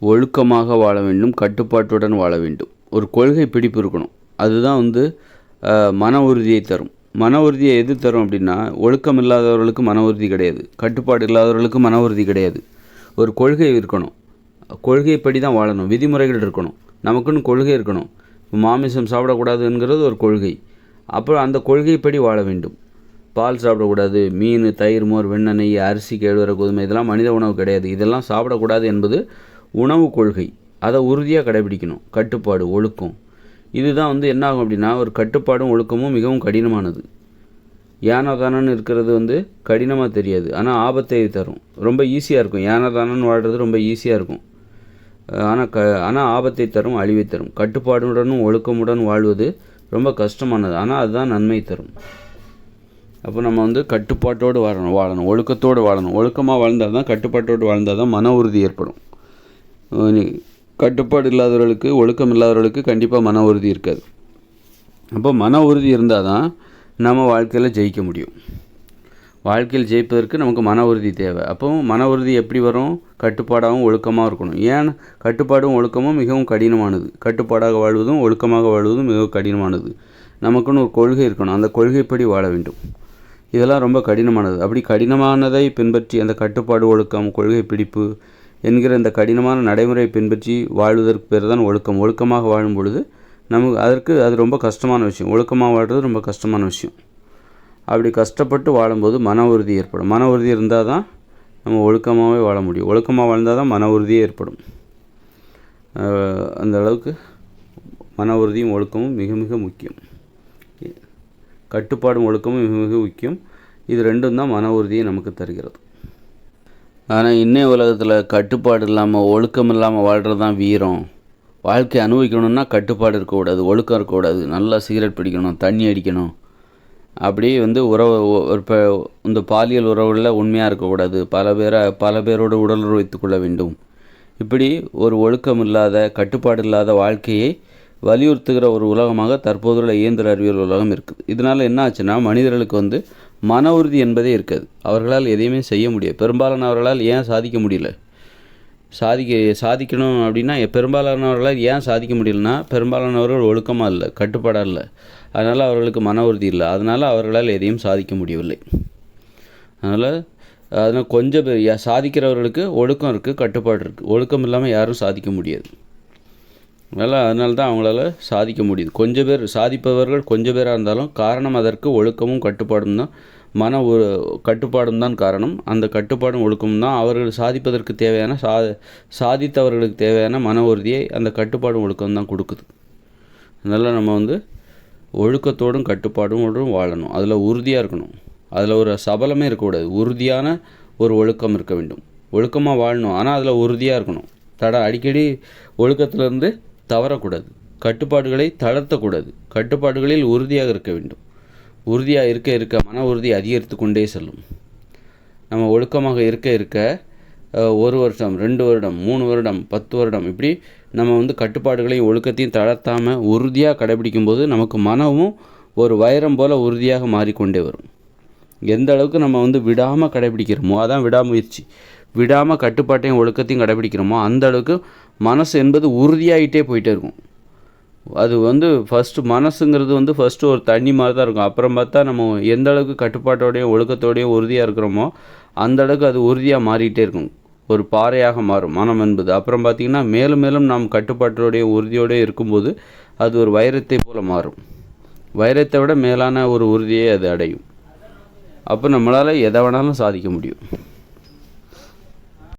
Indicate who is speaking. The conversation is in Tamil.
Speaker 1: ஒழுக்கமாக வாழ வேண்டும் கட்டுப்பாட்டுடன் வாழ வேண்டும். ஒரு கொள்கை பிடிப்பு இருக்கணும். அதுதான் வந்து மன உறுதியை தரும். மன உறுதியை எது தரும் அப்படின்னா ஒழுக்கம் இல்லாதவர்களுக்கு மன உறுதி கிடையாது. கட்டுப்பாடு இல்லாதவர்களுக்கு மன உறுதி கிடையாது. ஒரு கொள்கை இருக்கணும். கொள்கைப்படி தான் வாழணும். விதிமுறைகள் இருக்கணும். நமக்குன்னு கொள்கை இருக்கணும். மாமிசம் சாப்பிடக்கூடாதுங்கிறது ஒரு கொள்கை. அப்புறம் அந்த கொள்கைப்படி வாழ வேண்டும். பால் சாப்பிடக்கூடாது மீன் தயிர் மோர் வெண்ணெய் அரிசி கேழ்வர கோதுமை இதெல்லாம் மனித உணவு கிடையாது. இதெல்லாம் சாப்பிடக்கூடாது என்பது உணவு கொள்கை. அதை உறுதியாக கடைபிடிக்கணும். கட்டுப்பாடு ஒழுக்கம். இதுதான் வந்து என்ன ஆகும் அப்படின்னா ஒரு கட்டுப்பாடும் ஒழுக்கமும் மிகவும் கடினமானது. யானை தானோன்னு இருக்கிறது வந்து கடினமாக தெரியாது. ஆனால் ஆபத்தை தரும். ரொம்ப ஈஸியாக இருக்கும். யானை தானோன்னு வாழ்கிறது ரொம்ப ஈஸியாக இருக்கும். ஆனால் க ஆனால் ஆபத்தை தரும் அழிவை தரும். கட்டுப்பாடுடனும் ஒழுக்கமுடன் வாழ்வது ரொம்ப கஷ்டமானது. ஆனால் அதுதான் நன்மை தரும். அப்போ நம்ம வந்து கட்டுப்பாட்டோடு வாழணும் வாழணும் ஒழுக்கத்தோடு வாழணும். ஒழுக்கமாக வாழ்ந்தால் தான் கட்டுப்பாட்டோடு வாழ்ந்தால் தான் மன உறுதி ஏற்படும். கட்டுப்பாடு இல்லாதவர்களுக்கு ஒழுக்கம் இல்லாதவர்களுக்கு கண்டிப்பாக மன உறுதி இருக்காது. அப்போ மன உறுதி இருந்தால் தான் நம்ம வாழ்க்கையில் ஜெயிக்க முடியும். வாழ்க்கையில் ஜெயிப்பதற்கு நமக்கு மன உறுதி தேவை. அப்போ மன உறுதி எப்படி வரும்? கட்டுப்பாடாகவும் ஒழுக்கமாக இருக்கணும். ஏன்? கட்டுப்பாடும் ஒழுக்கமும் மிகவும் கடினமானது. கட்டுப்பாடாக வாழ்வதும் ஒழுக்கமாக வாழ்வதும் மிகவும் கடினமானது. நமக்குன்னு ஒரு கொள்கை இருக்கணும். அந்த கொள்கைப்படி வாழ வேண்டும். இதெல்லாம் ரொம்ப கடினமானது. அப்படி கடினமானதை பின்பற்றி அந்த கட்டுப்பாடு ஒழுக்கம் கொள்கை பிடிப்பு என்கிற இந்த கடினமான நடைமுறையை பின்பற்றி வாழ்வதற்கு பேர் தான் ஒழுக்கம். ஒழுக்கமாக வாழும் பொழுது நமக்கு அதற்கு அது ரொம்ப கஷ்டமான விஷயம். ஒழுக்கமாக வாழ்கிறது ரொம்ப கஷ்டமான விஷயம். அப்படி கஷ்டப்பட்டு வாழும்போது மன உறுதி ஏற்படும். மன உறுதி இருந்தால் தான் நம்ம ஒழுக்கமாகவே வாழ முடியும். ஒழுக்கமாக வாழ்ந்தால் தான் மன உறுதியே ஏற்படும். அந்த அளவுக்கு மன உறுதியும் ஒழுக்கமும் மிக மிக முக்கியம். கட்டுப்பாடும் ஒழுக்கமும் மிக மிக முக்கியம். இது ரெண்டும் தான் மன உறுதியை நமக்கு தருகிறது. ஆனால் இன்னைய உலகத்தில் கட்டுப்பாடு இல்லாமல் ஒழுக்கம் இல்லாமல் வாழ்கிறது தான் வீரம். வாழ்க்கை அனுபவிக்கணும்னா கட்டுப்பாடு இருக்கக்கூடாது ஒழுக்கம் இருக்கக்கூடாது. நல்லா சிகரெட் பிடிக்கணும் தண்ணி அடிக்கணும். அப்படியே வந்து உறவு இப்போ இந்த பாலியல் உறவுகளில் உண்மையாக இருக்கக்கூடாது. பல பேரை பல பேரோட உடலுறவு வைத்துக்கொள்ள வேண்டும். இப்படி ஒரு ஒழுக்கம் இல்லாத கட்டுப்பாடு இல்லாத வாழ்க்கையை வலியுறுத்துகிற ஒரு உலகமாக தற்போதுள்ள இயந்திர அறிவியல் உலகம் இருக்குது. இதனால் என்ன ஆச்சுன்னா மனிதர்களுக்கு வந்து மன உறுதி என்பதே இருக்காது. அவர்களால் எதையுமே செய்ய முடியாது. பெரும்பாலானவர்களால் ஏன் சாதிக்க முடியல? சாதிக்க சாதிக்கணும் அப்படின்னா பெரும்பாலானவர்களால் ஏன் சாதிக்க முடியலன்னா பெரும்பாலானவர்கள் ஒழுக்கமாக இல்லை கட்டுப்பாடாக இல்லை. அதனால் அவர்களுக்கு மன உறுதி இல்லை. அதனால் அவர்களால் எதையும் சாதிக்க முடியவில்லை. அதனால் அதனால் கொஞ்சம் சாதிக்கிறவர்களுக்கு ஒழுக்கம் இருக்குது கட்டுப்பாடு இருக்குது ஒழுக்கம் இல்லாமல் யாரும் சாதிக்க முடியாது. அதனால் அதனால தான் அவங்களால சாதிக்க முடியுது. கொஞ்சம் பேர் சாதிப்பவர்கள் கொஞ்சம் பேராக இருந்தாலும் காரணம் அதற்கு ஒழுக்கமும் கட்டுப்பாடும் தான். மன ஒரு கட்டுப்பாடும் தான் காரணம். அந்த கட்டுப்பாடும் ஒழுக்கமும் தான் அவர்கள் சாதிப்பதற்கு தேவையான சா சாதித்தவர்களுக்கு தேவையான மன உறுதியை அந்த கட்டுப்பாடும் ஒழுக்கம் தான் கொடுக்குது. அதனால் நம்ம வந்து ஒழுக்கத்தோடும் கட்டுப்பாடும் வாழணும். அதில் உறுதியாக இருக்கணும். அதில் ஒரு சபலமே இருக்கக்கூடாது. உறுதியான ஒரு ஒழுக்கம் இருக்க வேண்டும். ஒழுக்கமாக வாழணும். ஆனால் அதில் உறுதியாக இருக்கணும். தடை அடிக்கடி ஒழுக்கத்துலேருந்து தவறக்கூடாது. கட்டுப்பாடுகளை தளர்த்தக்கூடாது. கட்டுப்பாடுகளில் உறுதியாக இருக்க வேண்டும். உறுதியாக இருக்க இருக்க மன உறுதி அதிகரித்து கொண்டே செல்லும். நம்ம ஒழுக்கமாக இருக்க இருக்க ஒரு வருஷம் ரெண்டு வருடம் மூணு வருடம் பத்து வருடம் இப்படி நம்ம வந்து கட்டுப்பாடுகளையும் ஒழுக்கத்தையும் தளர்த்தாமல் உறுதியாக கடைபிடிக்கும் போது நமக்கு மனமும் ஒரு வைரம் போல் உறுதியாக மாறிக்கொண்டே வரும். எந்த அளவுக்கு நம்ம வந்து விடாமல் கடைபிடிக்கிறோமோ அதான் விடாமுயற்சி. விடாமல் கட்டுப்பாட்டையும் ஒழுக்கத்தையும் கடைபிடிக்கிறோமோ அந்த அளவுக்கு மனசு என்பது உறுதியாகிட்டே போயிட்டே இருக்கும். அது வந்து ஃபஸ்ட்டு மனசுங்கிறது வந்து ஃபஸ்ட்டு ஒரு தண்ணி மாதிரி தான் இருக்கும். அப்புறம் பார்த்தா நம்ம எந்த அளவுக்கு கட்டுப்பாட்டோடையும் ஒழுக்கத்தோடையும் உறுதியாக இருக்கிறோமோ அந்த அளவுக்கு அது உறுதியாக மாறிக்கிட்டே இருக்கும். ஒரு பாறையாக மாறும் மனம் என்பது. அப்புறம் பார்த்திங்கன்னா மேலும் மேலும் நாம் கட்டுப்பாட்டோடைய உறுதியோடய இருக்கும்போது அது ஒரு வைரத்தை போல மாறும். வைரத்தை விட மேலான ஒரு உறுதியை அது அடையும். அப்போ நம்மளால் எதை வேணாலும் சாதிக்க முடியும்.